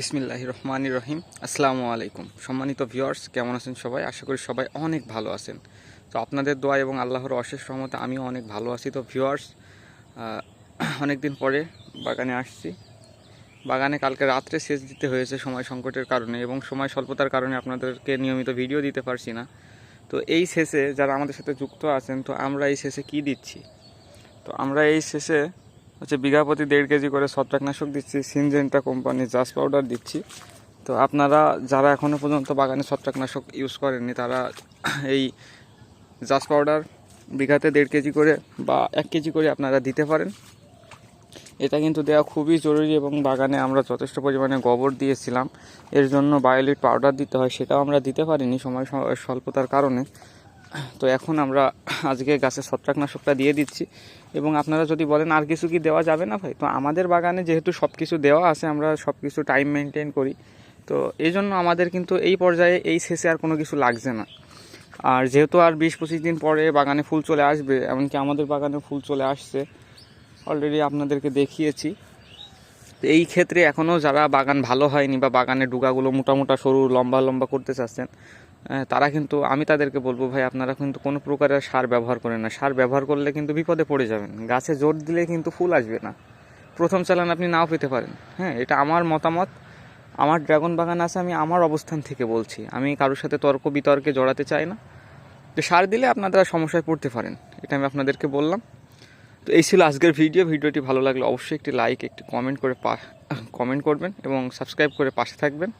বিসমিল্লাহ রহমান রহিম। আসসালামু আলাইকুম। সম্মানিত ভিউয়ার্স, কেমন আছেন সবাই? আশা করি সবাই অনেক ভালো আছেন। তো আপনাদের দোয়া এবং আল্লাহর অশেষ রহমতে আমিও অনেক ভালো আছি। তো ভিউয়ার্স অনেক দিন পরে বাগানে আসছি। বাগানে কালকে রাত্রে সেচ দিতে হয়েছে সময় সংকটের কারণে এবং সময় স্বল্পতার কারণে আপনাদেরকে নিয়মিত ভিডিও দিতে পারছি না। তো এই শেষে যারা আমাদের সাথে যুক্ত আছেন, তো আমরা এই শেষে কি দিচ্ছি? তো আমরা এই শেষে হচ্ছে বিঘা প্রতি দেড় কেজি করে ছত্রাকনাশক দিচ্ছি, সিনজেন্টা কোম্পানির জাস পাউডার দিচ্ছি। তো আপনারা যারা এখনও পর্যন্ত বাগানে ছত্রাকনাশক ইউজ করেননি, তারা এই জাস পাউডার বিঘাতে দেড় কেজি করে বা এক কেজি করে আপনারা দিতে পারেন। এটা কিন্তু দেওয়া খুবই জরুরি এবং বাগানে আমরা যথেষ্ট পরিমাণে গোবর দিয়েছিলাম। এর জন্য বায়োলিট পাউডার দিতে হয়, সেটাও আমরা দিতে পারিনি সময় স্বল্পতার কারণে। তো এখন আমরা আজকে গাছের ছত্রাকনাশকটা দিয়ে দিচ্ছি। এবং আপনারা যদি বলেন আর কিছু কি দেওয়া যাবে না ভাই? তো আমাদের বাগানে যেহেতু সব কিছু দেওয়া আছে, আমরা সব কিছু টাইম মেনটেন করি। তো এই জন্য আমাদের কিন্তু এই পর্যায়ে, এই শেষে আর কোনো কিছু লাগছে না। আর যেহেতু আর বিশ পঁচিশ দিন পরে বাগানে ফুল চলে আসবে, এমনকি আমাদের বাগানে ফুল চলে আসছে অলরেডি আপনাদেরকে দেখিয়েছি। তো এই ক্ষেত্রে এখনও যারা বাগান ভালো হয়নি বা বাগানের ডুগাগুলো মোটা মোটা সরু, লম্বা লম্বা করতে চাচ্ছেন তারা কিন্তু, আমি তাদেরকে বলব, ভাই, আপনারা কিন্তু কোনো প্রকারের সার ব্যবহার করেন না। সার ব্যবহার করলে কিন্তু বিপদে পড়ে যাবেন। গাছে জোর দিলে কিন্তু ফুল আসবে না। প্রথম চালান আপনি নাও পেতে পারেন। হ্যাঁ এটা আমার মতামত। আমার ড্রাগন বাগান আছে, আমি আমার অবস্থান থেকে বলছি। আমি কারোর সাথে তর্ক বিতর্কে জড়াতে চাই না। তো সার দিলে আপনারা সমস্যায় পড়তে পারেন, এটা আমি আপনাদেরকে বললাম। তো এই ছিল আজকের ভিডিও। ভিডিওটি ভালো লাগলে অবশ্যই একটি লাইক একটি কমেন্ট করে কমেন্ট করবেন এবং সাবস্ক্রাইব করে পাশে থাকবেন।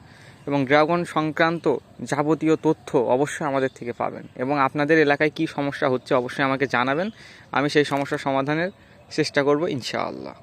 এবং ড্রাগন সংক্রান্ত যাবতীয় তথ্য অবশ্যই আমাদের থেকে পাবেন। এবং আপনাদের এলাকায় কি সমস্যা হচ্ছে অবশ্যই আমাকে জানাবেন। আমি সেই সমস্যা সমাধানের চেষ্টা করব ইনশাআল্লাহ।